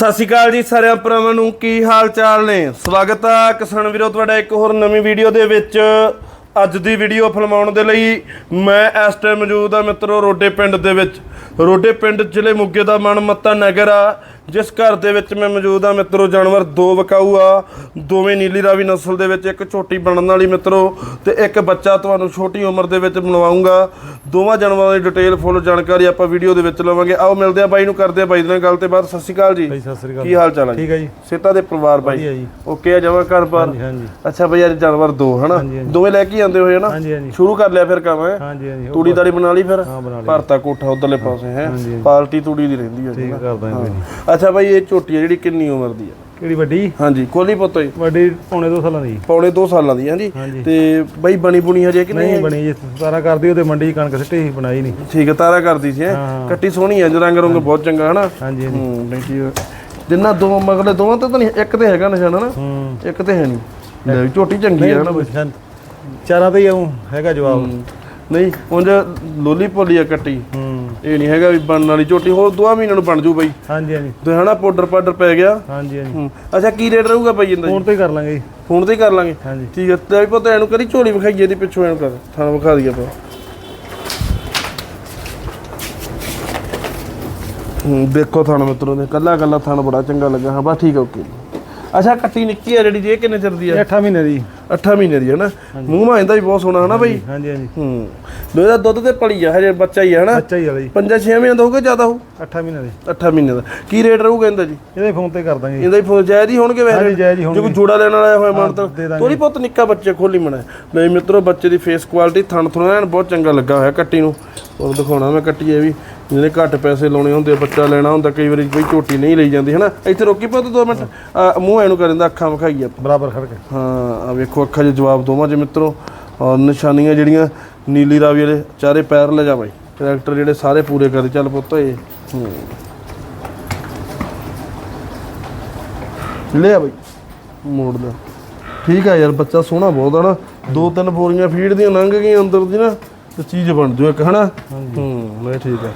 ਸਤਿ ਸ਼੍ਰੀ ਅਕਾਲ ਜੀ ਸਾਰਿਆਂ ਭਰਾਵਾਂ ਨੂੰ, ਕੀ ਹਾਲ ਚਾਲ ਨੇ? ਸਵਾਗਤ ਆ ਕਿਸਾਨ ਵੀਰੋ, ਤੁਹਾਡਾ ਇੱਕ ਹੋਰ ਨਵੀਂ ਵੀਡੀਓ ਦੇ ਵਿੱਚ। ਅੱਜ ਦੀ ਵੀਡੀਓ ਫਿਲਮਾਉਣ ਦੇ ਲਈ ਮੈਂ ਇਸ ਟਾਈਮ ਮੌਜੂਦ ਆ ਮਿੱਤਰੋ, ਰੋਡੇ ਪਿੰਡ ਦੇ ਵਿੱਚ। ਰੋਡੇ ਪਿੰਡ ਜ਼ਿਲ੍ਹੇ ਮੋਗੇ ਦਾ ਮਨਮੱਤਾ ਨਗਰ ਆ। ਜਿਸ ਘਰ ਦੇ ਵਿੱਚ ਮੈਂ ਮੌਜੂਦ ਆ ਮਿੱਤਰੋ ਜਾਨਵਰ ਦੋ ਵਿਕਾਊ ਆ। ਦੋਵੇਂ ਨੀਲੀ ਰਾਵੀ ਨਸਲ ਦੇ ਵਿੱਚ ਇੱਕ ਛੋਟੀ ਬਣਨ ਵਾਲੀ ਮਿੱਤਰੋ ਤੇ ਇੱਕ ਬੱਚਾ ਤੁਹਾਨੂੰ ਛੋਟੀ ਉਮਰ ਦੇ ਵਿੱਚ ਬਣਵਾਉਂਗਾ ਦੋਵਾਂ ਜਾਨਵਰਾਂ ਦੀ ਡਿਟੇਲ ਫੁੱਲ ਜਾਣਕਾਰੀ ਆਪਾਂ ਵੀਡੀਓ ਦੇ ਵਿੱਚ ਲਵਾਂਗੇ। ਆਓ ਮਿਲਦੇ ਆ ਬਾਈ ਨੂੰ ਕਰਦੇ ਆ ਬਾਈ ਦੇ ਨਾਲ ਗੱਲ ਤੇ ਬਾਅਦ। ਸਤਿ ਸ਼੍ਰੀ ਅਕਾਲ ਜੀ। ਸਤਿ ਸ੍ਰੀ ਅਕਾਲ ਕੀ ਹਾਲ ਚਾਲ ਹੈ ਠੀਕ ਹੈ ਜੀ। ਸੇਤਾ ਦੇ ਪਰਿਵਾਰ ਬਾਈ। ਓਕੇ ਆ ਜਮਾ ਘਰ ਪਰ ਹਾਂਜੀ ਹਾਂਜੀ। ਅੱਛਾ ਬਈ ਅੱਜ ਜਾਨਵਰ ਦੋ ਹਨਾ। ਦੋਵੇਂ ਲੈ ਕੇ ਆਉਂਦੇ ਹੋਏ ਹਨਾ? ਸ਼ੁਰੂ ਕਰ ਲਿਆ ਫਿਰ ਕੰਮ ਹੈ? ਹਾਂਜੀ ਹਾਂਜੀ ਤੂੜੀ ਦਾੜੀ ਬਣਾ ਲਈ ਫਿਰ। ਭਰਤਾ ਕੋਠਾ ਉਧਰਲੇ ਪਾਸੇ ਹੈ? ਤੂੜੀ ਦੀ ਰਹਿੰਦੀ ਹੈ ਠੀਕ ਕਰਦਾ ਅੱਛਾ ਬਈ ਇਹ ਝੋਟੀ ਹੈ ਜਿਹੜੀ ਕਿੰਨੀ ਉਮਰ ਦੀ ਹੈ? ਕਿਹੜੀ ਵੱਡੀ? ਹਾਂਜੀ ਕੋਲੀ ਪੁੱਤ ਜੀ ਵੱਡੀ ਪੌਣੇ ਦੋ ਸਾਲਾਂ ਦੀ। ਪੌਣੇ 2 ਸਾਲਾਂ ਦੀ ਹਾਂਜੀ। ਹਾਂਜੀ। ਤੇ ਬਈ ਬਣੀ ਬੁਣੀ ਹਜੇ ਕਿ ਨਹੀਂ ਨਹੀਂ? ਬਣੀ ਜੀ ਸਾਰਾ ਕਰਦੀ ਉਹਦੇ ਮੰਡੀ 'ਚ ਕਣਕ ਸਿੱਟੀ ਸੀ ਬਣਾਈ ਨਹੀਂ। ਠੀਕ ਹੈ ਤਾਰਾ ਕਰਦੀ ਸੀ ਹੈਂ? ਹਾਂ। ਕੱਟੀ ਸੋਹਣੀ ਹੈ ਜ ਰੰਗ ਰੰਗ ਬਹੁਤ ਚੰਗਾ ਹਨਾ? ਹਾਂਜੀ ਹਾਂਜੀ। ਹੂੰ ਠੀਕ ਜਿੰਨਾ ਦੋ ਮਗਲੇ ਦੋਵਾਂ ਤੇ ਤਾਂ ਨਹੀਂ ਇੱਕ ਤੇ ਹੈਗਾ ਨਿਸ਼ਾਨ ਹਨਾ? ਹੂੰ। ਇੱਕ ਤੇ ਹੈ ਨਹੀਂ। ਲੈ ਵੀ ਝੋਟੀ ਚੰਗੀ ਹੈ ਹਨਾ ਬਈ? ਚਾਰਾਂ ਤੇ ਹੀ ਆਉਂ ਹੈਗਾ ਜਵਾਬ। ਨਹੀਂ ਉਂਝ ਲੋਲੀ ਪੋਲੀ ਆ ਕੱਟੀ। ਹੂੰ। ਇਹ ਨਹੀਂ ਹੈਗਾ ਵੀ ਬਣਨ ਵਾਲੀ ਝੋਟੀ ਹੋਰ ਦੋ ਮਹੀਨਿਆਂ ਨੂੰ ਬਣ ਜੂ ਬਈ। ਹਾਂਜੀ ਹਾਂਜੀ। ਤੇ ਹਨਾ ਪਾਊਡਰ ਪਾਊਡਰ ਪੈ ਗਿਆ। ਹਾਂਜੀ ਹਾਂਜੀ। ਹੂੰ। ਅੱਛਾ ਕੀ ਰੇਟ ਰਹੂਗਾ ਬਈ ਇਹਦਾ ਜੀ? ਫੋਨ ਤੇ ਕਰ ਲਾਂਗੇ ਜੀ। ਫੋਨ ਤੇ ਹੀ ਕਰ ਲਾਂਗੇ। ਹਾਂਜੀ। ਠੀਕ ਹੈ ਤੇ ਵੀ ਪਤਾ ਇਹਨੂੰ ਕਰੀ ਝੋਲੀ ਵਿਖਾਈਏ ਦੀ ਪਿੱਛੋਂ ਇਹਨੂੰ ਕਰ। ਥਾਂ ਵਿਖਾ ਦਈਏ ਆਪਾਂ। ਹੂੰ ਦੇਖੋ ਥਾਣ ਮਿੱਤਰੋ ਦੇ ਕੱਲਾ ਕੱਲਾ ਥਾਣ ਬੜਾ ਚੰਗਾ ਲੱਗਾ। ਹਾਂ ਬਸ ਠੀਕ ਹੈ ਓਕੇ। ਅੱਛਾ ਕੱਟੀ ਨਿੱਕੀ ਆ ਜਿਹੜੀ ਜੀ ਇਹ ਕਿੰਨੇ ਚਿਰ ਦੀ ਇਹ ਆ 8 ਮਹੀਨੇ ਦੀ। 8 ਮਹੀਨੇ ਦੀ ਹੈ ਨਾ। ਮੂੰਹ ਮਾਂ ਇਹਦਾ ਵੀ ਬਹੁਤ ਸੋਹਣਾ ਹੈ ਨਾ ਬਈ? ਹਾਂਜੀ ਹਾਂਜੀ ਹੂੰ। ਦੋ ਇਹਦਾ ਦੁੱਧ ਤੇ ਪਲੀ ਆ ਹਜੇ ਬੱਚਾ ਹੀ ਹੈ ਨਾ ਬੱਚਾ ਹੀ ਵਾਲਾ ਜੀ ਪੰਜਾਂ ਛੇ ਮਹੀਨੇ ਦਾ ਹੋਊਗਾ ਜ਼ਿਆਦਾ ਹੋਊ 8 ਮਹੀਨੇ ਦੀ। 8 ਮਹੀਨੇ ਦਾ। ਕੀ ਰੇਟ ਰਹੂਗਾ ਇਹਦਾ ਜੀ? ਇਹਦੇ ਫੋਨ ਤੇ ਕਰ ਦਾਂਗੇ। ਜੀ। ਇਹਦਾ ਹੀ ਫੋਨ ਜਾਇਜ਼ ਹੀ ਹੋਣਗੇ ਵੈਸੇ? ਹਾਂਜੀ ਜਾਇਜ਼ ਹੀ ਜੇ ਹੋਣਗੇ। ਕੋਈ ਜੋੜਾ ਲੈਣ ਵਾਲਾ ਹੋਇਆ ਮਨ ਤਾਂ। ਦੇ। ਥੋੜੀ ਬਹੁਤ ਨਿੱਕਾ ਬੱਚੇ ਖੋਲੀ ਮਣਾ। ਨਹੀਂ ਮਿੱਤਰੋ ਬੱਚੇ ਦੀ ਫੇਸ ਕੁਆਲਿਟੀ ਥਣ ਥੁਣਾ ਐਨ ਬਹੁਤ ਚੰਗਾ ਲੱਗਾ ਹੋਇਆ ਕੱਟੀ ਨੂੰ। ਉਹ ਦਿਖਾਉਣਾ ਮੈਂ ਕੱਟੀ ਇਹ ਵੀ। ਜਿਹਨੇ ਘੱਟ ਪੈਸੇ ਲਾਉਣੇ ਹੁੰਦੇ ਆ, ਬੱਚਾ ਲੈਣਾ ਹੁੰਦਾ ਕਈ ਵਾਰੀ ਕੋਈ ਝੋਟੀ ਨਹੀਂ ਲਈ ਜਾਂਦੀ ਹਨਾ? ਇੱਥੇ ਰੋਕੀ ਪੁੱਤ ਦੋ ਮਿੰਟ। ਆ, ਮੂੰਹ ਐਨੂੰ ਕਰ ਦਿੰਦਾ ਅੱਖਾਂ ਵਿਖਾਈਏ ਆਪਾਂ। ਬਰਾਬਰ ਖੜ ਕੇ। ਹਾਂ ਆ ਵੇਖੋ ਅੱਖਾਂ 'ਚ ਜਵਾਬ ਦੋਵਾਂ 'ਚ ਮਿੱਤਰੋ ਔਰ ਨਿਸ਼ਾਨੀਆਂ ਜਿਹੜੀਆਂ ਨੀਲੀ ਰਾਵੀ ਵਾਲੇ ਚਾਰੇ ਪੈਰ ਲੈ ਜਾ ਬਾਈ। ਕਰੈਕਟਰ ਜਿਹੜੇ ਸਾਰੇ ਪੂਰੇ ਕਰ ਚੱਲ ਪੁੱਤ ਹੂੰ। ਲੈ ਆ ਬਾਈ। ਮੋੜ ਦਾ ਠੀਕ ਆ ਯਾਰ ਬੱਚਾ ਸੋਹਣਾ ਬਹੁਤ ਆ ਨਾ। ਦੋ ਤਿੰਨ ਬੋਰੀਆਂ ਫੀਡ ਦੀਆਂ ਲੰਘ ਗਈਆਂ ਅੰਦਰ ਦੀ ਨਾ ਤੇ ਚੀਜ਼ ਬਣ ਜੂ ਇੱਕ ਹਨਾ? ਹੂੰ ਮੈਂ ਠੀਕ ਆ।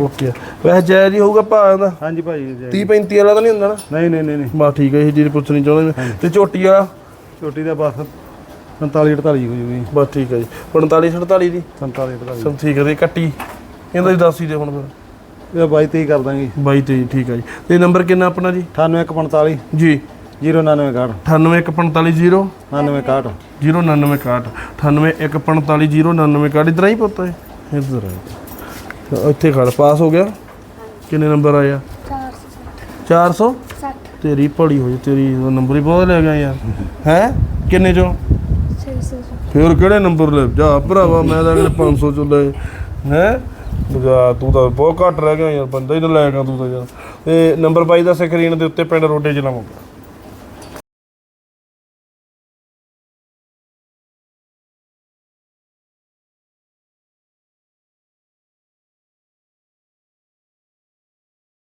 ਓਕੇ। ਵੈਸੇ ਜਾਇਜ਼ ਹੀ ਹੋਊਗਾ ਭਾਅ ਦਾ ਹਾਂਜੀ ਭਾਈ ਜੀ। 30 35 ਵਾਲਾ ਤਾਂ ਨਹੀਂ ਹੁੰਦਾ ਨਾ? ਨਹੀਂ ਨਹੀਂ ਨਹੀਂ ਬਸ ਠੀਕ ਹੈ ਇਹ ਚੀਜ਼ ਪੁੱਛਣੀ ਚਾਹੁੰਦਾ ਮੈਂ। ਤੇ ਝੋਟੀ ਵਾਲਾ? ਛੋਟੀ ਦਾ ਬਸ 45 48 ਹੋ ਜੂਗੀ। ਬਸ ਠੀਕ ਹੈ ਜੀ। 45 47 ਦੀ? 47 48 ਸਭ ਠੀਕ ਹੈ ਤੇ ਕੱਟੀ ਇਹਦਾ ਹੀ ਦੱਸ ਹੀ ਦੇ ਹੁਣ ਫਿਰ। ਇਹ ਬਾਈ ਤੇ ਹੀ ਕਰ ਦਾਂਗੇ। 22 ਤੇ ਠੀਕ ਹੈ ਜੀ। ਤੇ ਨੰਬਰ ਕਿੰਨਾ ਆਪਣਾ ਜੀ? 9845 ਜੀ। 09961 98145 9961 0991 98145 099 ਇਧਰ ਹੀ ਪੁੱਤ। ਹੈ ਇਧਰ ਤੇ ਇੱਥੇ ਖੜ ਪਾਸ ਹੋ ਗਿਆ। ਕਿੰਨੇ ਨੰਬਰ ਆਇਆ? 400 60 ਤੇਰੀ ਭਲੀ ਹੋਈ ਤੇਰੀ ਨੰਬਰ ਹੀ ਬਹੁਤ ਲੈ ਗਿਆ ਯਾਰ ਹੈ? ਕਿੰਨੇ ਚੋਂ? 600 ਫਿਰ ਕਿਹੜੇ ਨੰਬਰ ਲੈ? ਜਾ ਭਰਾਵਾ ਮੈਂ ਤਾਂ ਅਗਲੇ 500 ਚ ਲਏ ਹੈ? ਜਾ ਤੂੰ ਤਾਂ ਬਹੁਤ ਘੱਟ ਰਹਿ ਗਿਆ ਯਾਰ ਬੰਦਾ ਹੀ ਨਾ ਲੈ ਗਿਆ ਤੂੰ ਤਾਂ ਯਾਰ। ਤੇ ਨੰਬਰ 22 ਦਾ ਸਕਰੀਨ ਦੇ ਉੱਤੇ ਪਿੰਡ ਰੋਡੇ ਜ਼ਿਲ੍ਹਾ ਮੋਗਾ